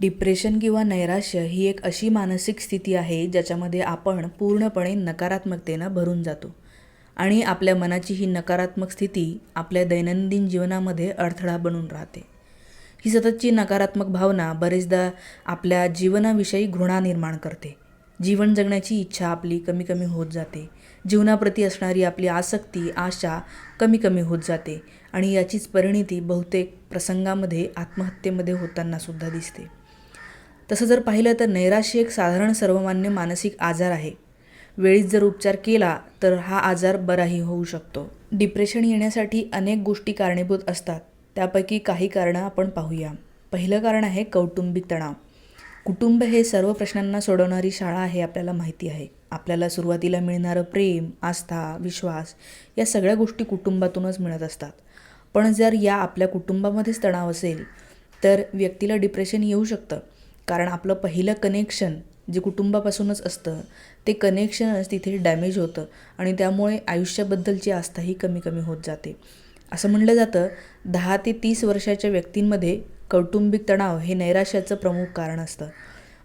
Depression किंवा नैराश्य ही एक अशी मानसिक स्थिती आहे ज्याच्यामध्ये आपण पूर्णपणे नकारात्मकतेनं भरून जातो. आणि आपल्या मनाची ही नकारात्मक स्थिती आपल्या दैनंदिन जीवनामध्ये अडथळा बनून राहते. ही सततची नकारात्मक भावना बरेचदा आपल्या जीवनाविषयी घृणा निर्माण करते. जीवन जगण्याची इच्छा आपली कमी कमी होत जाते. जीवनाप्रती असणारी आपली आसक्ती आशा कमी कमी होत जाते आणि याचीच परिणिती बहुतेक प्रसंगामध्ये आत्महत्येमध्ये होताना सुद्धा दिसते. तसं जर पाहिलं तर नैराश्य एक साधारण सर्वमान्य मानसिक आजार आहे. वेळीच जर उपचार केला तर हा आजार बराही होऊ शकतो. डिप्रेशन येण्यासाठी अनेक गोष्टी कारणीभूत असतात. त्यापैकी काही कारणं आपण पाहूया. पहिलं कारण आहे कौटुंबिक तणाव. कुटुंब हे सर्व प्रश्नांना सोडवणारी शाळा आहे आपल्याला माहिती आहे. आपल्याला सुरुवातीला मिळणारं प्रेम आस्था विश्वास या सगळ्या गोष्टी कुटुंबातूनच मिळत असतात. पण जर या आपल्या कुटुंबामध्येच तणाव असेल तर व्यक्तीला डिप्रेशन येऊ शकतं. कारण आपलं पहिलं कनेक्शन जे कुटुंबापासूनच असतं ते कनेक्शनच तिथे डॅमेज होतं आणि त्यामुळे आयुष्याबद्दलची आस्थाही कमी कमी होत जाते. असं म्हणलं जातं दहा ते तीस वर्षाच्या व्यक्तींमध्ये कौटुंबिक तणाव हे नैराश्याचं प्रमुख कारण असतं.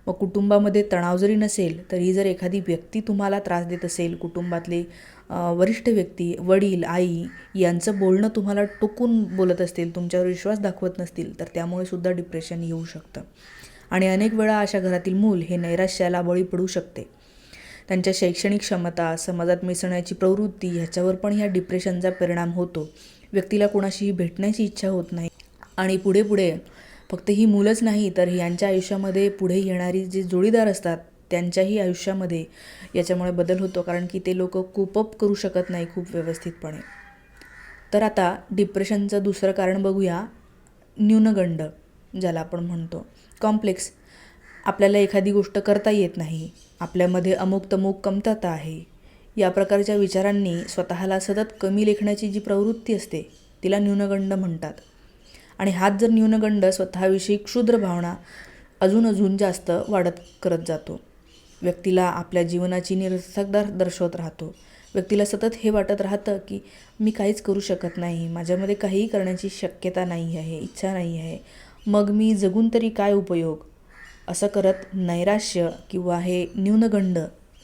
मग कुटुंबामध्ये तणाव जरी नसेल तरी जर एखादी व्यक्ती तुम्हाला त्रास देत असेल कुटुंबातले वरिष्ठ व्यक्ती वडील आई यांचं बोलणं तुम्हाला टोकून बोलत असतील तुमच्यावर विश्वास दाखवत नसतील तर त्यामुळे सुद्धा डिप्रेशन येऊ शकतं. आणि अनेक वेळा अशा घरातील मूल हे नैराश्याला बळी पडू शकते. त्यांच्या शैक्षणिक क्षमता समाजात मिसळण्याची प्रवृत्ती ह्याच्यावर पण ह्या डिप्रेशनचा परिणाम होतो. व्यक्तीला कोणाशीही भेटण्याची इच्छा होत नाही. आणि पुढे पुढे फक्त ही मुलंच नाही तर यांच्या आयुष्यामध्ये पुढे येणारी जे जोडीदार असतात त्यांच्याही आयुष्यामध्ये याच्यामुळे बदल होतो कारण की ते लोक कोपअप करू शकत नाही खूप व्यवस्थितपणे. तर आता डिप्रेशनचं दुसरं कारण बघूया न्यूनगंड ज्याला आपण म्हणतो. कॉम्प्लेक्स आपल्याला एखादी गोष्ट करता येत नाही. आपल्यामध्ये अमुक तमुक कमतरता आहे. या प्रकारच्या विचारांनी स्वतःला सतत कमी लेखण्याची जी प्रवृत्ती असते तिला न्यूनगंड म्हणतात. आणि हाच जर न्यूनगंड स्वतःविषयी क्षुद्र भावना अजून अजून जास्त वाढत करत जातो. व्यक्तीला आपल्या जीवनाची निरर्थकदार दर्शवत राहतो. व्यक्तीला सतत हे वाटत राहतं की मी काहीच करू शकत नाही. माझ्यामध्ये काहीही करण्याची शक्यता नाही आहे इच्छा नाही आहे. मग मी जगून तरी काय उपयोग? असं करत नैराश्य किंवा हे न्यूनगंड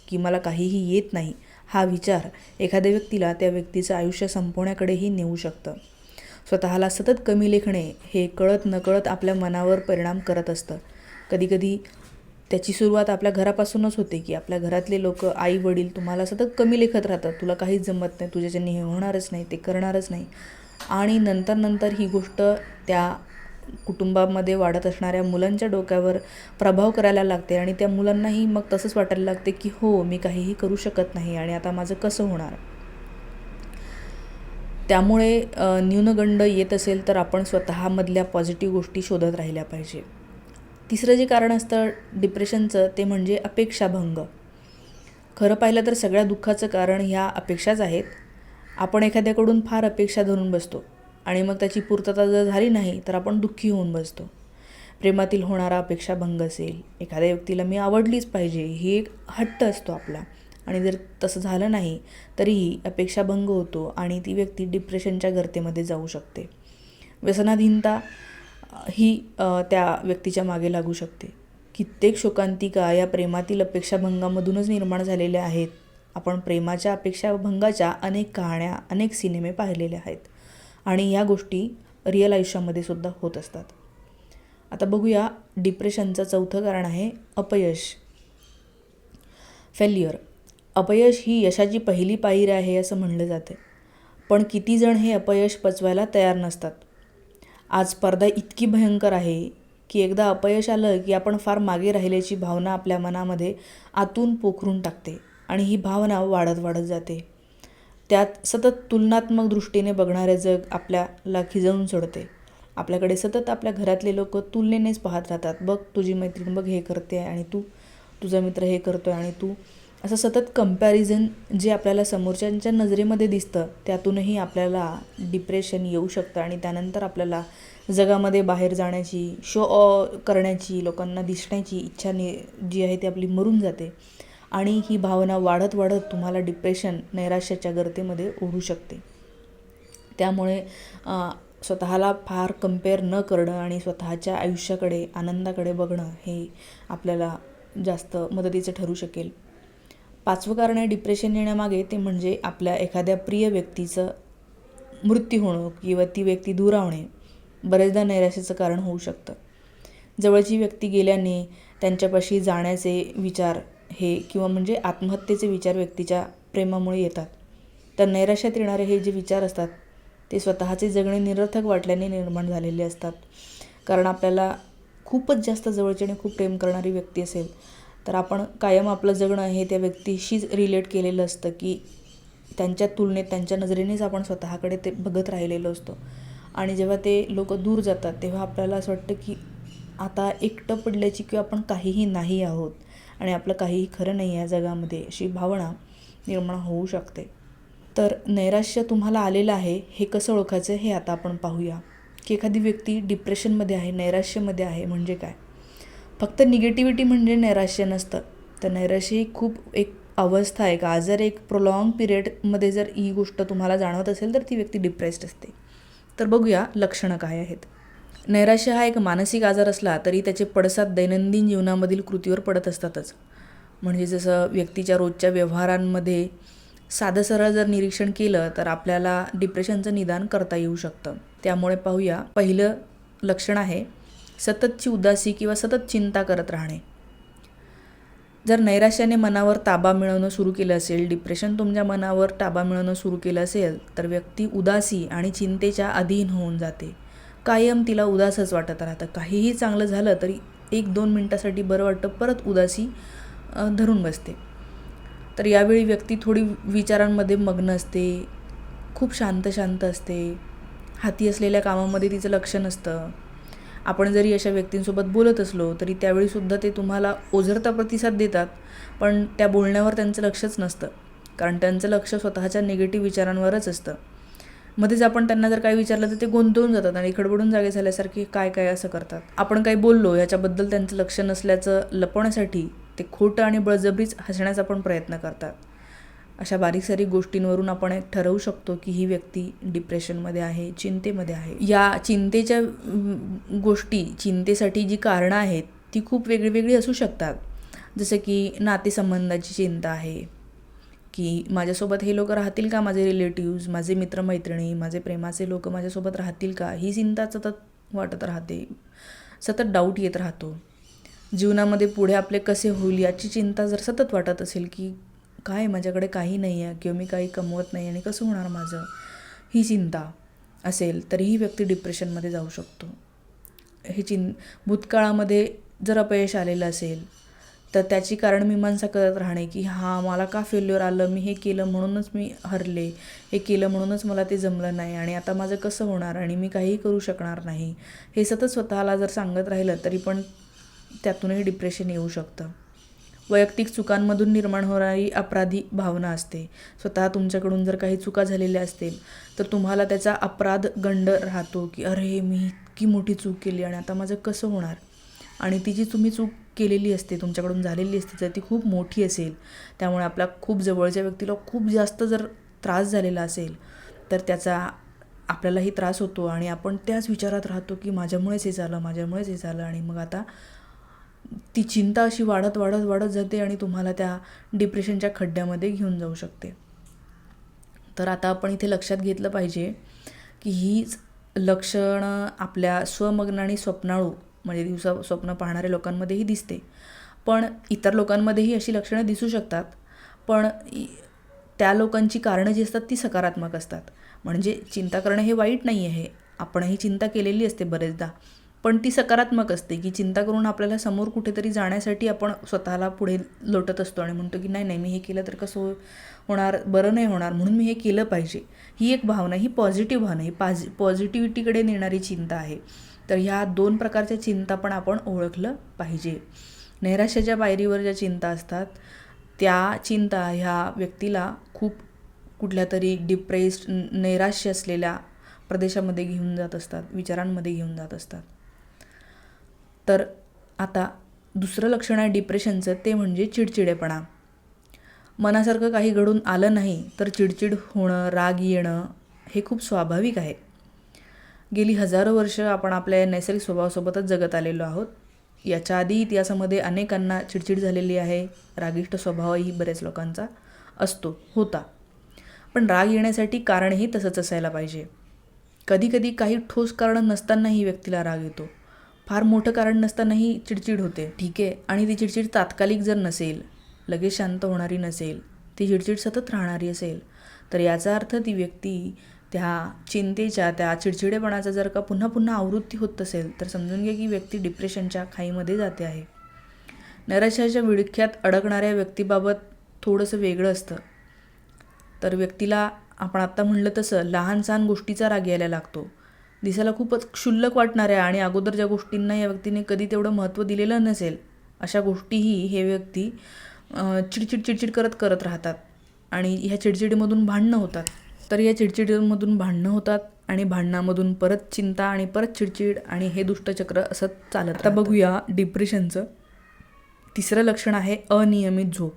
की मला काहीही येत नाही हा विचार एखाद्या व्यक्तीला त्या व्यक्तीचं आयुष्य संपवण्याकडेही नेऊ शकतं. स्वतःला सतत कमी लेखणे हे कळत नकळत आपल्या मनावर परिणाम करत असतं. कधीकधी त्याची सुरुवात आपल्या घरापासूनच होते की आपल्या घरातले लोक आई वडील तुम्हाला सतत कमी लेखत राहतात. तुला काहीच जमत नाही तुझ्याच्याने हे होणारच नाही ते करणारच नाही. आणि नंतर नंतर ही गोष्ट त्या कुटुंबामध्ये वाढत असणाऱ्या मुलांच्या डोक्यावर प्रभाव करायला लागते आणि त्या मुलांनाही मग तसंच वाटायला लागते की हो मी काहीही करू शकत नाही आणि आता माझं कसं होणार? त्यामुळे न्यूनगंड येत असेल तर आपण स्वतःमधल्या पॉझिटिव्ह गोष्टी शोधत राहिल्या पाहिजे. तिसरं जे कारण असतं डिप्रेशनचं ते म्हणजे अपेक्षाभंग. खरं पाहिलं तर सगळ्या दुःखाचं कारण ह्या अपेक्षाच आहेत. आपण एखाद्याकडून फार अपेक्षा धरून बसतो. आणि मग त्याची पूर्तता जर झाली नाही तर आपण दुःखी होऊन बसतो. प्रेमातील होणारा अपेक्षाभंग असेल. एखाद्या व्यक्तीला मी आवडलीच पाहिजे ही एक हट्ट असतो आपला. आणि जर तसं झालं नाही तरीही अपेक्षाभंग होतो आणि ती व्यक्ती डिप्रेशनच्या गर्तेमध्ये जाऊ शकते. व्यसनाधीनता ही त्या व्यक्तीच्या मागे लागू शकते. कित्येक शोकांतिका या प्रेमातील अपेक्षाभंगामधूनच निर्माण झालेल्या आहेत. आपण प्रेमाच्या अपेक्षाभंगाच्या अनेक कहाण्या अनेक सिनेमे पाहिलेले आहेत. आणि या गोष्टी रिअल आयुष्यामध्ये सुद्धा होत असतात. आता बघूया डिप्रेशनचं चौथं कारण आहे अपयश. फेल्युअर. अपयश ही यशाची पहिली पायरी आहे असं म्हणलं जाते. पण किती जण हे अपयश पचवायला तयार नसतात. आज स्पर्धा इतकी भयंकर आहे की एकदा अपयश आलं की आपण फार मागे राहिल्याची भावना आपल्या मनामध्ये आतून पोखरून टाकते आणि ही भावना वाढत वाढत जाते. त्यात सतत तुलनात्मक दृष्टीने बघणारे जग आपल्याला खिजवून सोडते. आपल्याकडे सतत आपल्या घरातले लोक तुलनेनेच पाहत राहतात. बघ तुझी मैत्रीण बघ हे करते आणि तू तुझा मित्र हे करतो आणि तू. असं सतत कंपॅरिझन जे आपल्याला समोरच्यांच्या नजरेमध्ये दिसतं त्यातूनही आपल्याला डिप्रेशन येऊ शकतं आणि त्यानंतर आपल्याला जगामध्ये बाहेर जाण्याची शो करण्याची लोकांना दिसण्याची इच्छा नि जी आहे ती आपली मरून जाते. आणि ही भावना वाढत वाढत तुम्हाला डिप्रेशन नैराश्याच्या गर्तेमध्ये ओढू शकते. त्यामुळे स्वतःला फार कंपेअर न करणं आणि स्वतःच्या आयुष्याकडे आनंदाकडे बघणं हे आपल्याला जास्त मदतीचं ठरू शकेल. पाचवं कारण आहे डिप्रेशन येण्यामागे ते म्हणजे आपल्या एखाद्या प्रिय व्यक्तीचं मृत्यू होणं किंवा ती व्यक्ती दुरावणे बरेचदा नैराश्याचं कारण होऊ शकतं. जवळची व्यक्ती गेल्याने त्यांच्यापाशी जाण्याचे विचार हे किंवा म्हणजे आत्महत्येचे विचार व्यक्तीच्या प्रेमामुळे येतात. तर नैराश्यात येणारे हे जे विचार असतात ते स्वतःचे जगणे निरर्थक वाटल्याने निर्माण झालेले असतात. कारण आपल्याला खूपच जास्त जवळची आणि खूप प्रेम करणारी व्यक्ती असेल तर आपण कायम आपलं जगणं हे त्या व्यक्तीशीच रिलेट केलेलं असतं की त्यांच्या तुलनेत त्यांच्या नजरेनेच आपण स्वतःकडे ते बघत राहिलेलो असतो. आणि जेव्हा ते लोक दूर जातात तेव्हा आपल्याला असं वाटतं की आता एकटं पडल्याची किंवा आपण काहीही नाही आहोत. आणि आपलं काहीही खरं नाही या जगामध्ये अशी भावना निर्माण होऊ शकते. तर नैराश्य तुम्हाला आलेलं आहे हे कसं ओळखायचं हे आता आपण पाहूया. की एखादी व्यक्ती डिप्रेशनमध्ये आहे नैराश्यमध्ये आहे म्हणजे काय? फक्त निगेटिव्हिटी म्हणजे नैराश्य नसतं. तर नैराश्य ही खूप एक अवस्था आहे का? जर एक प्रोलॉंग पिरियडमध्ये जर ही गोष्ट तुम्हाला जाणवत असेल तर ती व्यक्ती डिप्रेस्ड असते. तर बघूया लक्षणं काय आहेत. नैराश्य हा एक मानसिक आजार असला तरी त्याचे पडसाद दैनंदिन जीवनामधील कृतीवर पडत असतातच. म्हणजे जसं व्यक्तीच्या रोजच्या व्यवहारांमध्ये साधं सरळ जर निरीक्षण केलं तर आपल्याला डिप्रेशनचं निदान करता येऊ शकतं. त्यामुळे पाहूया पहिलं लक्षण आहे सततची उदासी किंवा सतत चिंता करत राहणे. जर नैराश्याने मनावर ताबा मिळवणं सुरू केलं असेल डिप्रेशन तुमच्या मनावर ताबा मिळवणं सुरू केलं असेल तर व्यक्ती उदासी आणि चिंतेच्या अधीन होऊन जाते. कायम तिला उदासच वाटत राहतं. काहीही चांगलं झालं तरी एक दोन मिनटासाठी बरं वाटतं परत उदासी धरून बसते. तर यावेळी व्यक्ती थोडी विचारांमध्ये मग्न असते खूप शांत शांत असते. हाती असलेल्या कामामध्ये तिचं लक्ष नसतं. आपण जरी अशा व्यक्तींसोबत बोलत असलो तरी त्यावेळीसुद्धा ते तुम्हाला ओझरता प्रतिसाद देतात पण त्या बोलण्यावर त्यांचं लक्षच नसतं. कारण त्यांचं लक्ष स्वतःच्या निगेटिव्ह विचारांवरच असतं. मध्येच आपण त्यांना जर काय विचारलं तर ते गोंधळून जातात आणि खडबडून जागे झाल्यासारखे काय काय असं करतात. आपण काही बोललो याच्याबद्दल त्यांचं लक्ष नसल्याचं लपवण्यासाठी ते खोटं आणि बळजबरीच हसण्याचा पण प्रयत्न करतात. अशा बारीक सारीक गोष्टींवरून आपण एक ठरवू शकतो की ही व्यक्ती डिप्रेशनमध्ये आहे चिंतेमध्ये आहे. या चिंतेच्या गोष्टी चिंतेसाठी जी कारणं आहेत ती खूप वेगळी वेगळी असू शकतात. जसं की नातेसंबंधाची चिंता आहे की माझ्यासोबत हे लोक राहतील का माझे रिलेटिव्ज माझे मित्रमैत्रिणी माझे प्रेमाचे लोक माझ्यासोबत राहतील का? ही चिंता सतत वाटत राहते. सतत डाऊट येत राहतो. जीवनामध्ये पुढे आपले कसे होईल याची चिंता जर सतत वाटत असेल की काय माझ्याकडे काही नाही आहे किंवा मी काही कमवत नाही आणि कसं होणार माझं? ही चिंता असेल तरी ही व्यक्ती डिप्रेशनमध्ये जाऊ शकतो. हे चिं भूतकाळामध्ये जर अपयश आलेलं असेल तर त्याची कारण मीमांसा करत राहणे की हां मला का फेल्युअर आलं? मी हे केलं म्हणूनच मी हरले. हे केलं म्हणूनच मला ते जमलं नाही आणि आता माझं कसं होणार आणि मी काहीही करू शकणार नाही? हे सतत स्वतःला जर सांगत राहिलं तरी पण त्यातूनही डिप्रेशन येऊ शकतं. वैयक्तिक चुकांमधून निर्माण होणारी अपराधी भावना असते. स्वतः तुमच्याकडून जर काही चुका झालेल्या असतील तर तुम्हाला त्याचा अपराध गंड राहतो की अरे मी इतकी मोठी चूक केली आणि आता माझं कसं होणार? आणि ती जी तुम्ही चूक केलेली असते तुमच्याकडून झालेली असते तर ती खूप मोठी असेल त्यामुळे आपल्या खूप जवळच्या व्यक्तीला खूप जास्त जर त्रास झालेला असेल तर त्याचा आपल्यालाही त्रास होतो आणि आपण त्याच विचारात राहतो की माझ्यामुळेच हे झालं माझ्यामुळेच हे झालं आणि मग आता ती चिंता अशी वाढत वाढत वाढत जाते आणि तुम्हाला त्या डिप्रेशनच्या खड्ड्यामध्ये घेऊन जाऊ शकते. तर आता आपण इथे लक्षात घेतलं पाहिजे की हीच लक्षणं आपल्या स्वमग्न आणि स्वप्नाळू म्हणजे दिवसा स्वप्न पाहणाऱ्या लोकांमध्येही दिसते. पण इतर लोकांमध्येही अशी लक्षणं दिसू शकतात. पण त्या लोकांची कारणं जी असतात ती सकारात्मक असतात. म्हणजे चिंता करणं हे वाईट नाही आहे. आपणही चिंता केलेली असते बरेचदा. पण ती सकारात्मक असते की चिंता करून आपल्याला समोर कुठेतरी जाण्यासाठी आपण स्वतःला पुढे लोटत असतो आणि म्हणतो की नाही नाही मी हे केलं तर कसं हो-, होणार बरं नाही होणार म्हणून मी हे केलं पाहिजे. ही एक भावना ही पॉझिटिव्ह भावना ही पाझ पॉझिटिव्हिटीकडे नेणारी चिंता आहे. तर ह्या दोन प्रकारच्या चिंता पण आपण ओळखलं पाहिजे. नैराश्याच्या पायरीवर ज्या चिंता असतात त्या चिंता ह्या व्यक्तीला खूप कुठल्या तरी डिप्रेस्ड नैराश्य असलेल्या प्रदेशामध्ये घेऊन जात असतात विचारांमध्ये घेऊन जात असतात. तर आता दुसरं लक्षण आहे डिप्रेशनचं ते म्हणजे चिडचिडेपणा. मनासारखं काही घडून आलं नाही तर चिडचिड होणं राग येणं हे खूप स्वाभाविक आहे. गेली हजारो वर्ष आपण आपल्या नैसर्गिक स्वभावासोबतच जगत आलेलो आहोत. याच्या आधी इतिहासामध्ये अनेकांना चिडचिड झालेली आहे. रागिष्ट स्वभावही बऱ्याच लोकांचा असतो होता. पण राग येण्यासाठी कारणही तसंच असायला पाहिजे. कधीकधी काही ठोस कारण नसतानाही व्यक्तीला राग येतो. फार मोठं कारण नसतानाही चिडचिड होते. ठीक आहे आणि ती चिडचिड तात्कालिक जर नसेल लगेच शांत होणारी नसेल ती चिडचिड सतत राहणारी असेल तर याचा अर्थ ती व्यक्ती त्या चिंतेच्या त्या चिडचिडेपणाचा जर का पुन्हा पुन्हा आवृत्ती होत असेल तर समजून घ्या की व्यक्ती डिप्रेशनच्या खाईमध्ये जाते आहे. नैराश्याच्या विळख्यात अडकणाऱ्या व्यक्तीबाबत थोडंसं वेगळं असतं. तर व्यक्तीला आपण आत्ता म्हणलं तसं लहान सहान गोष्टीचा राग यायला लागतो. दिसायला खूपच क्षुल्लक वाटणाऱ्या आणि अगोदर ज्या गोष्टींना या व्यक्तीने कधी तेवढं महत्त्व दिलेलं नसेल अशा गोष्टीही हे व्यक्ती चिडचिड चिडचिड करत करत राहतात आणि ह्या चिडचिडीमधून भांडणं होतात. तर या चिडचिडीमधून भांडणं होतात आणि भांडणामधून परत चिंता आणि परत चिडचिड आणि हे दुष्टचक्र असं चालत आता बघूया डिप्रेशनचं. तिसरं लक्षण आहे अनियमित झोप.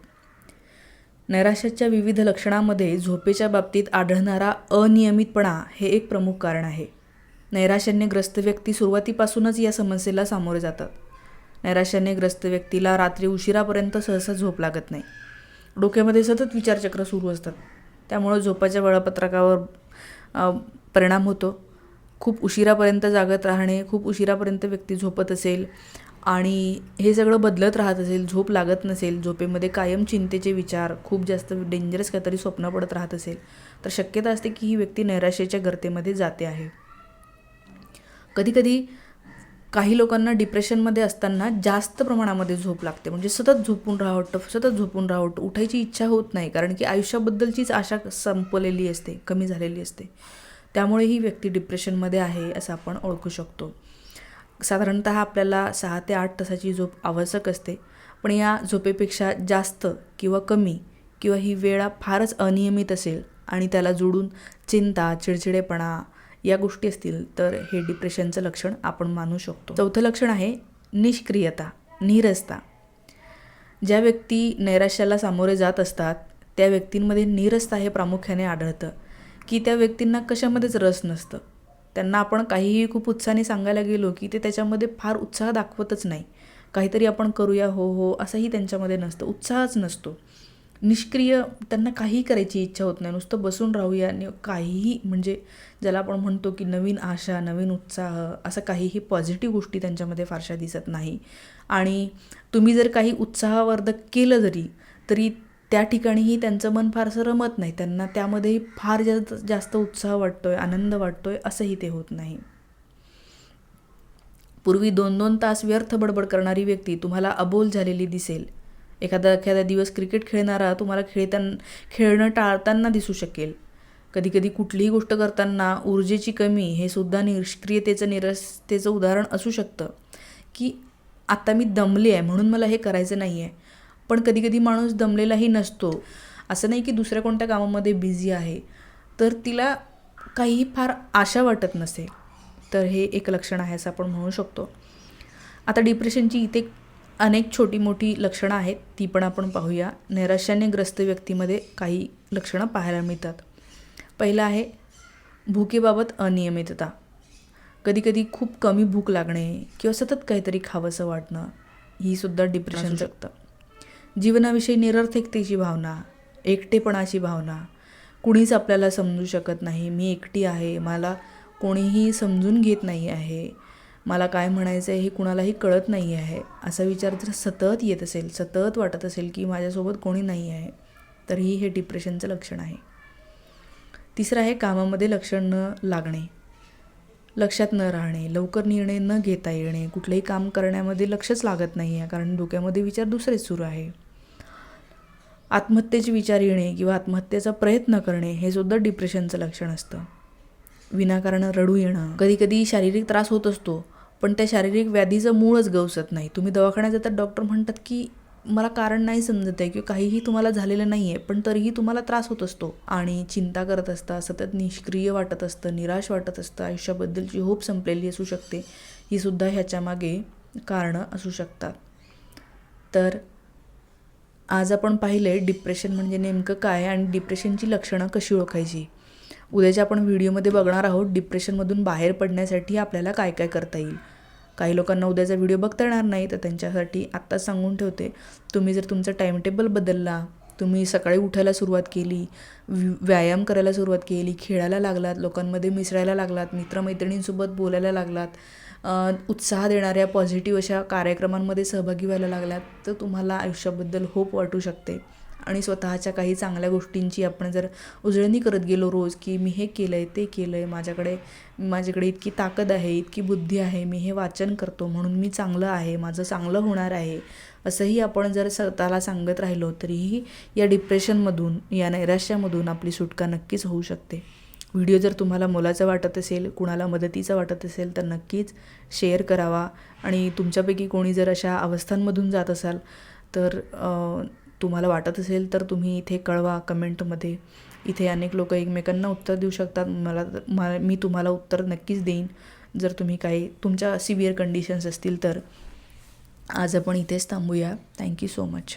नैराश्याच्या विविध लक्षणामध्ये झोपेच्या बाबतीत आढळणारा अनियमितपणा हे एक प्रमुख कारण आहे. नैराश्याने ग्रस्त व्यक्ती सुरुवातीपासूनच या समस्येला सामोरे जातात नैराश्याने ग्रस्त व्यक्तीला रात्री उशिरापर्यंत सहसा झोप लागत नाही. डोक्यामध्ये सतत विचारचक्र सुरू असतात. त्यामुळं झोपाच्या वेळापत्रकावर परिणाम होतो. खूप उशिरापर्यंत जागत राहणे खूप उशिरापर्यंत व्यक्ती झोपत असेल आणि हे सगळं बदलत राहत असेल झोप लागत नसेल झोपेमध्ये कायम चिंतेचे विचार खूप जास्त डेंजरस काहीतरी स्वप्न पडत राहत असेल तर शक्यता असते की ही व्यक्ती नैराश्याच्या गर्तेमध्ये जाते आहे. कधीकधी काही लोकांना डिप्रेशनमध्ये असताना जास्त प्रमाणामध्ये झोप लागते. म्हणजे सतत झोपून राहावं सतत झोपून राहावं उठायची इच्छा होत नाही. कारण की आयुष्याबद्दलचीच आशा संपलेली असते कमी झालेली असते. त्यामुळे ही व्यक्ती डिप्रेशनमध्ये आहे असं आपण ओळखू शकतो. साधारणत आपल्याला सहा ते आठ तासाची झोप आवश्यक असते. पण या झोपेपेक्षा जास्त किंवा कमी किंवा ही वेळा फारच अनियमित असेल आणि त्याला जोडून चिंता चिडचिडेपणा या गोष्टी असतील तर हे डिप्रेशनचं लक्षण आपण मानू शकतो. चौथं लक्षण आहे निष्क्रियता नीरसता. ज्या व्यक्ती नैराश्याला सामोरे जात असतात त्या व्यक्तींमध्ये नीरसता हे प्रामुख्याने आढळतं की त्या व्यक्तींना कशामध्येच रस नसतं. त्यांना आपण काहीही खूप उत्साहाने सांगायला गेलो की ते त्याच्यामध्ये फार उत्साह दाखवतच नाही. काहीतरी आपण करूया हो हो असंही त्यांच्यामध्ये नसतं उत्साहच नसतो. निष्क्रिय त्यांना काहीही करायची इच्छा होत नाही. नुसतं बसून राहूया आणि काहीही म्हणजे ज्याला आपण म्हणतो की नवीन आशा नवीन उत्साह असं काहीही पॉझिटिव्ह गोष्टी त्यांच्यामध्ये फारशा दिसत नाही. आणि तुम्ही जर काही उत्साहवर्धक केलं जरी तरी त्या ठिकाणीही त्यांचं मन फारसं रमत नाही. त्यांना त्यामध्येही फार जास्त जास्त उत्साह वाटतोय आनंद वाटतोय असंही ते होत नाही. पूर्वी दोन दोन तास व्यर्थ बडबड करणारी व्यक्ती तुम्हाला अबोल झालेली दिसेल. एखादा एखादा दिवस क्रिकेट खेळणारा तुम्हाला खेळताना खेळणं टाळताना दिसू शकेल. कधीकधी कुठलीही गोष्ट करताना ऊर्जेची कमी हे सुद्धा निष्क्रियतेचं निरसतेचं उदाहरण असू शकतं. की आत्ता मी दमले आहे म्हणून मला हे करायचं नाही आहे पण कधीकधी माणूस दमलेलाही नसतो. असं नाही की दुसऱ्या कोणत्या कामामध्ये बिझी आहे. तर तिला काहीही फार आशा वाटत नसे. तर हे एक लक्षण आहे असं आपण म्हणू शकतो. आता डिप्रेशनची इथे अनेक छोटी मोठी लक्षणं आहेत ती पण आपण पाहूया. नैराश्याने ग्रस्त व्यक्तीमध्ये काही लक्षणं पाहायला मिळतात. पहिलं आहे भुकेबाबत अनियमितता. कधीकधी खूप कमी भूक लागणे किंवा सतत काहीतरी खावंसं वाटणं ही सुद्धा डिप्रेशन शकतं जीवनाविषयी निरर्थकतेची भावना एकटेपणाची भावना. कुणीच आपल्याला समजू शकत नाही मी एकटी आहे मला कोणीही समजून घेत नाही आहे. मला काय म्हणायचं आहे हे कुणालाही कळत नाही आहे. असा विचार जर सतत येत असेल सतत वाटत असेल की माझ्यासोबत कोणी नाही आहे तरीही हे डिप्रेशनचं लक्षण आहे. तिसरं आहे कामामध्ये लक्ष न लागणे. लक्षात न राहणे लवकर निर्णय न घेता येणे कुठलंही काम करण्यामध्ये लक्षच लागत नाही आहे कारण डोक्यामध्ये विचार दुसरेच सुरू आहे. आत्महत्येचे विचार येणे किंवा आत्महत्येचा प्रयत्न करणे हे सुद्धा डिप्रेशनचं लक्षण असतं. विनाकारण रडू येणं. कधी कधी शारीरिक त्रास होत असतो पण त्या शारीरिक व्याधीचं मूळच गवसत नाही. तुम्ही दवाखान्यात जातात डॉक्टर म्हणतात की मला कारण नाही समजत आहे किंवा काहीही तुम्हाला झालेलं नाही आहे पण तरीही तुम्हाला त्रास होत असतो. आणि चिंता करत असता सतत निष्क्रिय वाटत असतं निराश वाटत असतं आयुष्याबद्दलची होप संपलेली असू शकते. ही सुद्धा ह्याच्यामागे कारणं असू शकतात. तर आज आपण पाहिले डिप्रेशन म्हणजे नेमकं काय आणि डिप्रेशनची लक्षणं कशी ओळखायची? उद्याच्या आपण व्हिडिओमध्ये बघणार आहोत डिप्रेशनमधून बाहेर पडण्यासाठी आपल्याला काय काय करता येईल. काही लोकांना उद्याचा व्हिडिओ बघता येणार नाही तर त्यांच्यासाठी आत्ताच सांगून ठेवते. तुम्ही जर तुमचा टाईमटेबल बदलला तुम्ही सकाळी उठायला सुरुवात केली व्यायाम करायला सुरुवात केली खेळायला लागलात लोकांमध्ये मिसळायला लागलात मित्रमैत्रिणींसोबत बोलायला लागलात उत्साह देणाऱ्या पॉझिटिव्ह अशा कार्यक्रमांमध्ये सहभागी व्हायला लागलात तर तुम्हाला आयुष्याबद्दल होप वाटू शकते. आणि स्वतःच्या काही चांगल्या गोष्टींची आपण जर उजळणी करत गेलो रोज की मी हे केलं आहे ते केलं आहे माझ्याकडे माझ्याकडे इतकी ताकद आहे इतकी बुद्धी आहे मी हे वाचन करतो म्हणून मी चांगलं आहे माझं चांगलं होणार आहे असंही आपण जर स्वतःला सांगत राहिलो तरीही या डिप्रेशनमधून या नैराश्यामधून आपली सुटका नक्कीच होऊ शकते. व्हिडिओ जर तुम्हाला मोलाचा वाटत असेल कुणाला मदतीचा वाटत असेल तर नक्कीच शेअर करावा. आणि तुमच्यापैकी कोणी जर अशा अवस्थांमधून जात असाल तर तुम्हाला वाटत असेल तर तुम्ही इथे कळवा कमेंटमध्ये. इथे अनेक लोक एकमेकांना उत्तर देऊ शकतात. मला मला मी तुम्हाला उत्तर नक्कीच देईन. जर तुम्ही काही तुमच्या सिवियर कंडिशन्स असतील तर आज आपण इथेच थांबूया. Thank you so much